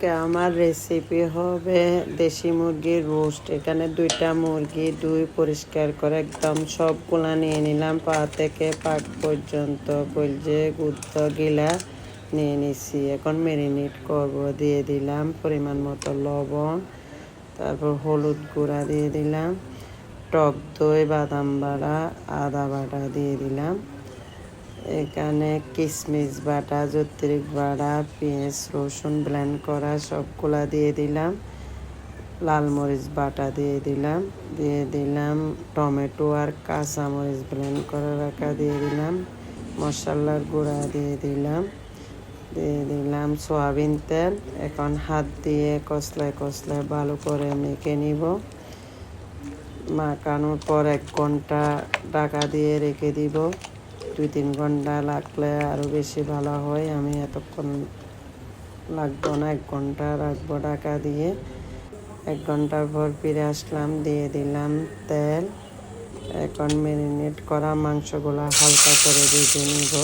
আজকে আমার রেসিপি হবে দেশি মুরগির রোস্ট এখানে দুইটা মুরগি, দুই পরিষ্কার করে একদম সবগুলা নিয়ে নিলাম, পা থেকে পাক পর্যন্ত। কলজে গুদ্ধ গিলা নিয়ে নিছি। এখন মেরিনেট করব, দিয়ে দিলাম পরিমাণ মতো লবণ, তারপর হলুদ গুঁড়া দিয়ে দিলাম, টক দই, বাদাম বাড়া, আদা বাটা দিয়ে দিলাম। এখানে কিশমিশ বাটা, জত্রিক বাটা, পেঁয়াজ, রসুন ব্লেন্ড করা সবগুলা দিয়ে দিলাম। লাল মরিচ বাটা দিয়ে দিলাম। দিয়ে দিলাম টমেটো আর কাঁচা মরিচ ব্লেন্ড করে রাখা দিয়ে দিলাম। মশলার গুঁড়া দিয়ে দিলাম। দিয়ে দিলাম সয়াবিন তেল। এখন হাত দিয়ে কষলায় কষলায় ভালো করে মেখে নিব। মাখানোর পর এক ঘণ্টা ঢাকা দিয়ে রেখে দিব। দুই তিন ঘণ্টা লাগলে আরও বেশি ভালো হয়। আমি এতক্ষণ লাগবো না, এক ঘণ্টা রাখব ঢাকা দিয়ে। এক ঘণ্টার পর ফিরে আসলাম, দিয়ে দিলাম তেল। এখন ম্যারিনেট করা মাংসগুলো হালকা করে ভেজে নিব।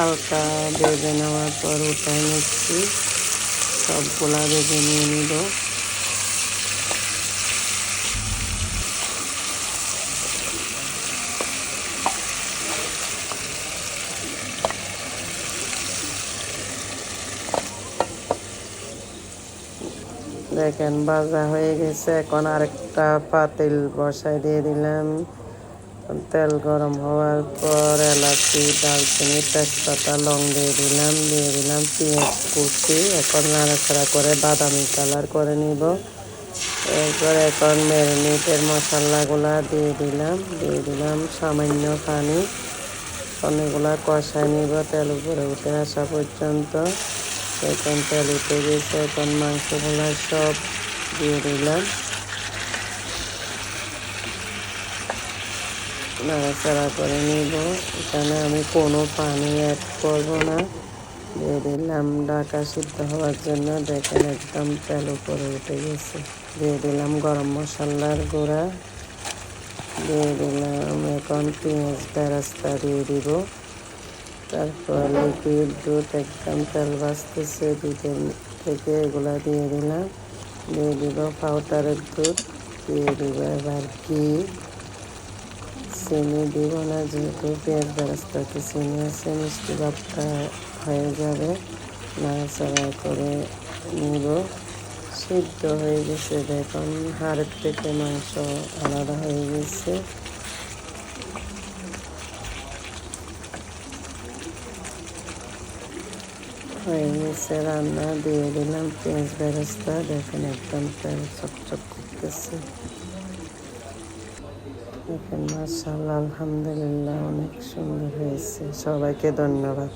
হালকা ভেজে নেওয়ার পর উঠায় নিচ্ছি। সবগুলা ভেজে নিয়ে নিব। দেখেন, ভাজা হয়ে গেছে। এখন আরেকটা পাতিল বসাই দিয়ে দিলাম। তেল গরম হওয়ার পর এলাচি দালচিনি তেজপাতা, লং দিয়ে দিলাম দিয়ে দিলাম, পেঁয়াজ কুচি। এখন নাড়াচাড়া করে বাদামি কালার করে নিব। এরপর এখন ম্যারিনেটের মশলাগুলা দিয়ে দিলাম দিয়ে দিলাম সামান্য পানি। অনেকগুলা কষাই নিব, তেল উপরে উঠে আসা পর্যন্ত। এখন তেল উঠে গেছে এখন মাংসগুলা সব দিয়ে দিলাম। নাড়াচাড়া করে নিব। এখানে আমি কোনো পানি অ্যাড করব না। দিয়ে দিলাম ডাকা সিদ্ধ হওয়ার জন্য দেখেন একদম তেল উপরে উঠে গেছে। দিয়ে দিলাম গরম মশলার গুঁড়া। দিয়ে দিলাম এখন পেঁয়াজ বেরাস্তা দিয়ে দিব। তারপর লিকুইড দুধ একদম তেল বাঁচতেছে দুধের থেকে এগুলা দিয়ে দিলাম। দিয়ে দিব পাউডারের দুধ। দিয়ে দিব এবার ঘি। চিনি দিব না যেহেতু পেঁয়াজ বেরাস্তাতে চিনি আছে মিষ্টি ভাবটা হয়ে যাবে নাড়াচাড়া করে নিব। সিদ্ধ হয়ে গেছে দেখুন হাড়ের থেকে মাংস আলাদা হয়ে গেছে। হয়ে গেছে, রান্না দিয়ে দিলাম, পেঁয়াজ বেরেস্তা দেখেন একদম চকচক করতেছে। মাসাল্লাহ আলহামদুলিল্লাহ অনেক সুন্দর হয়েছে। সবাইকে ধন্যবাদ।